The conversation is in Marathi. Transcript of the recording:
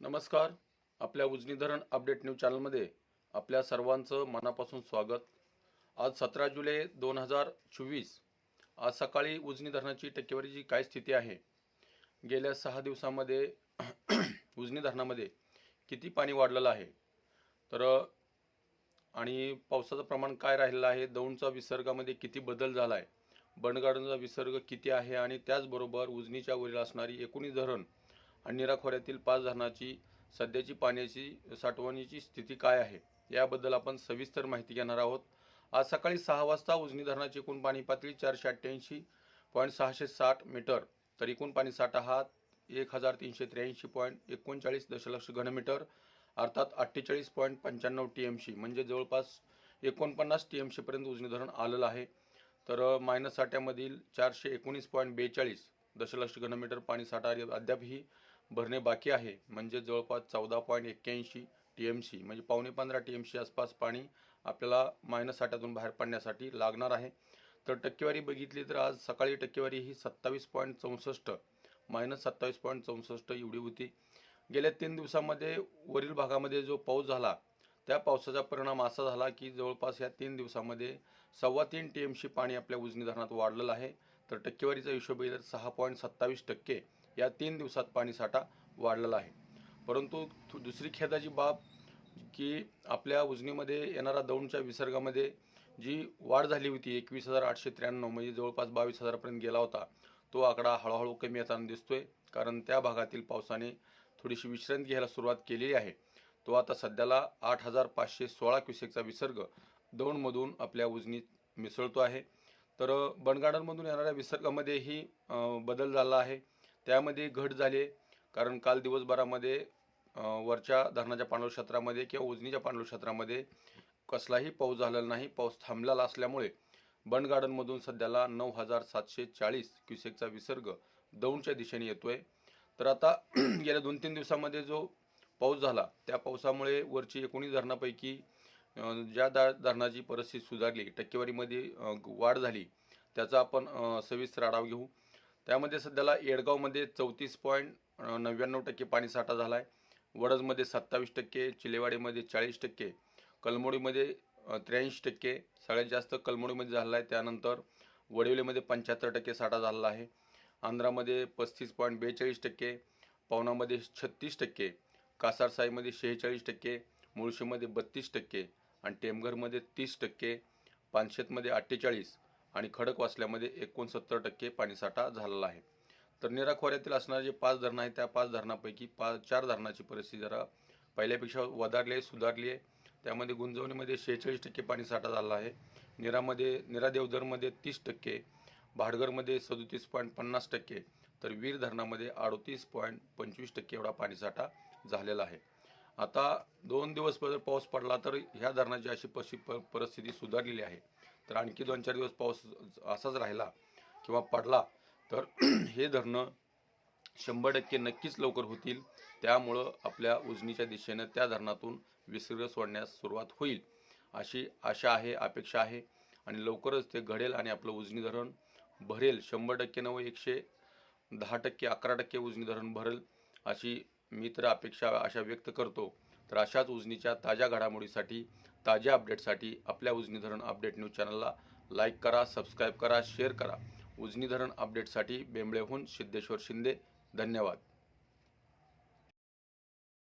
नमस्कार. आपल्या उजनी धरण अपडेट न्यूज चॅनलमध्ये आपल्या सर्वांचं मनापासून स्वागत. आज सतरा जुलै दोन हजार चोवीस. आज सकाळी उजनी धरणाची टक्केवारीची काय स्थिती आहे? गेल्या सहा दिवसामध्ये उजनी धरणामध्ये किती पाणी वाढलेलं आहे? तर आणि पावसाचं प्रमाण काय राहिलेलं आहे? दौंडचा विसर्गामध्ये किती बदल झाला आहे बंडगार्डनचा विसर्ग किती आहे? आणि त्याचबरोबर उजनीच्या वरील असणारी एकोणीस धरण आणि नीरा खोऱ्यातील पाच धरणाची सध्याची पाण्याची साठवणीची स्थिती काय आहे याबद्दल आपण सविस्तर माहिती घेणार आहोत. आज सकाळी सहा वाजता उजनी धरणाची एकूण पाणी पातळी चारशे अठ्ठ्याऐंशी पॉईंट सहाशे साठ मीटर तर एकूण पाणी साठा हा एक हजार तीनशे त्र्याऐंशी पॉईंट एकोणचाळीस दशलक्ष घनमीटर अर्थात अठ्ठेचाळीस पॉईंट पंच्याण्णव टी एम सी म्हणजे जवळपास एकोणपन्नास टी एम सीपर्यंत उजनी धरण आलेलं आहे. तर मायनस साठ्यामधील चारशे एकोणीस पॉईंट बेचाळीस दशलक्ष घनमीटर पाणी साठा अद्यापही भरणे बाकी आहे. म्हणजे जवळपास चौदा पॉईंट एक्क्याऐंशी टी एम सी म्हणजे पावणे पंधरा टी एम सी आसपास पाणी आपल्याला मायनस साठ्यातून बाहेर पडण्यासाठी लागणार आहे. तर टक्केवारी बघितली तर आज सकाळी टक्केवारी ही सत्तावीस पॉईंट चौसष्ट मायनस सत्तावीस पॉईंट चौसष्ट एवढी होती. गेल्या तीन दिवसामध्ये वरील भागामध्ये जो पाऊस झाला त्या पावसाचा परिणाम असा झाला की जवळपास या तीन दिवसामध्ये सव्वा तीन टी एम सी पाणी आपल्या उजनी धरणात वाढलेलं आहे. तर टक्केवारीचा हिशोब तर सहा पॉईंट सत्तावीस टक्के. या तीन दिवसात पाणी साठा वाढलेला आहे. परंतु थु- दुसरी खेदाची बाब की आपल्या उजनीमध्ये येणारा दौंडच्या विसर्गामध्ये जी वाढ झाली होती एकवीस हजार आठशे त्र्याण्णव म्हणजे जवळपास बावीस हजारापर्यंत गेला होता तो आकडा हळूहळू कमी येताना दिसतोय कारण त्या भागातील पावसाने थोडीशी विश्रांती घ्यायला सुरुवात केलेली आहे. तो आता सध्याला आठ हजार पाचशे सोळा क्युसेकचा विसर्ग दौंडमधून आपल्या उजनीत मिसळतो आहे. तर बनगार्डनमधून येणाऱ्या विसर्गामध्येही बदल झाला आहे. त्यामध्ये घट झाले कारण काल दिवसभरामध्ये वरच्या धरणाच्या पांडव क्षेत्रामध्ये किंवा उजनीच्या पांडव क्षेत्रामध्ये कसलाही पाऊस झालेला नाही. पाऊस थांबलेला असल्यामुळे बंड गार्डनमधून सध्याला नऊ हजार सातशे चाळीस क्युसेकचा विसर्ग दौंडच्या दिशेने येतोय. तर आता गेल्या दोन तीन दिवसामध्ये जो पाऊस झाला त्या पावसामुळे वरची एकोणीस धरणापैकी ज्या दा धरणाची परिस्थिती सुधारली टक्केवारीमध्ये वाढ झाली त्याचा आपण सविस्तर आढावा घेऊ. त्यामध्ये सध्याला येडगावमध्ये चौतीस पॉईंट नव्याण्णव टक्के पाणीसाठा झाला आहे वडजमध्ये सत्तावीस टक्के चिलेवाडीमध्ये चाळीस टक्के कलमोडीमध्ये त्र्याऐंशी टक्के सगळ्यात जास्त कलमोडीमध्ये झाला आहे त्यानंतर वडिवलीमध्ये पंच्याहत्तर टक्के साठा झालेला आहे. आंध्रामध्ये पस्तीस पॉईंट बेचाळीस टक्के पवनामध्ये छत्तीस टक्के कासारसाईमध्ये शेहेचाळीस टक्के मुळशीमध्ये बत्तीस टक्के आणि टेमघरमध्ये तीस टक्के पानशेतमध्ये अठ्ठेचाळीस आणि खडकवासल्यामध्ये एकोणसत्तर टक्के पाणीसाठा झालेला आहे. तर निरा खोऱ्यातील असणारे जे पाच धरणं आहेत त्या पाच धरणापैकी पाच चार धरणाची परिस्थिती जरा पहिल्यापेक्षा वधारली आहे सुधारली आहे. त्यामध्ये गुंजवणीमध्ये शेहेचाळीस टक्के पाणीसाठा झाला आहे. निरामध्ये निरा देवधरमध्ये तीस टक्के भाडगरमध्ये सदोतीस पॉईंट पन्नास टक्के तर वीर धरणामध्ये अडोतीस पॉईंट पंचवीस टक्के एवढा पाणीसाठा झालेला आहे. आता दोन दिवस पाऊस पडला तर ह्या धरणाची अशी पशी प परिस्थिती सुधारलेली आहे. तर आणखी दोन चार दिवस पाऊस असाच राहिला किंवा पडला तर हे धरणं शंभर टक्के नक्कीच लवकर होतील. त्यामुळं आपल्या उजनीच्या दिशेनं त्या धरणातून विसर्ग सोडण्यास सुरुवात होईल अशी आशा आहे अपेक्षा आहे. आणि लवकरच ते घडेल आणि आपलं उजनी धरण भरेल. शंभर टक्के नव्हे एकशे दहा टक्के अकरा टक्के उजनी धरण भरेल अशी मी तर अपेक्षा आशा व्यक्त करतो. तर अशाच उजनीच्या ताज्या घडामोडीसाठी ताज्या अपडेटसाठी आपल्या उजनी धरण अपडेट न्यूज चॅनलला लाईक करा सबस्क्राईब करा शेअर करा. उजनी धरण अपडेटसाठी बेंबळेहून सिद्धेश्वर शिंदे. धन्यवाद.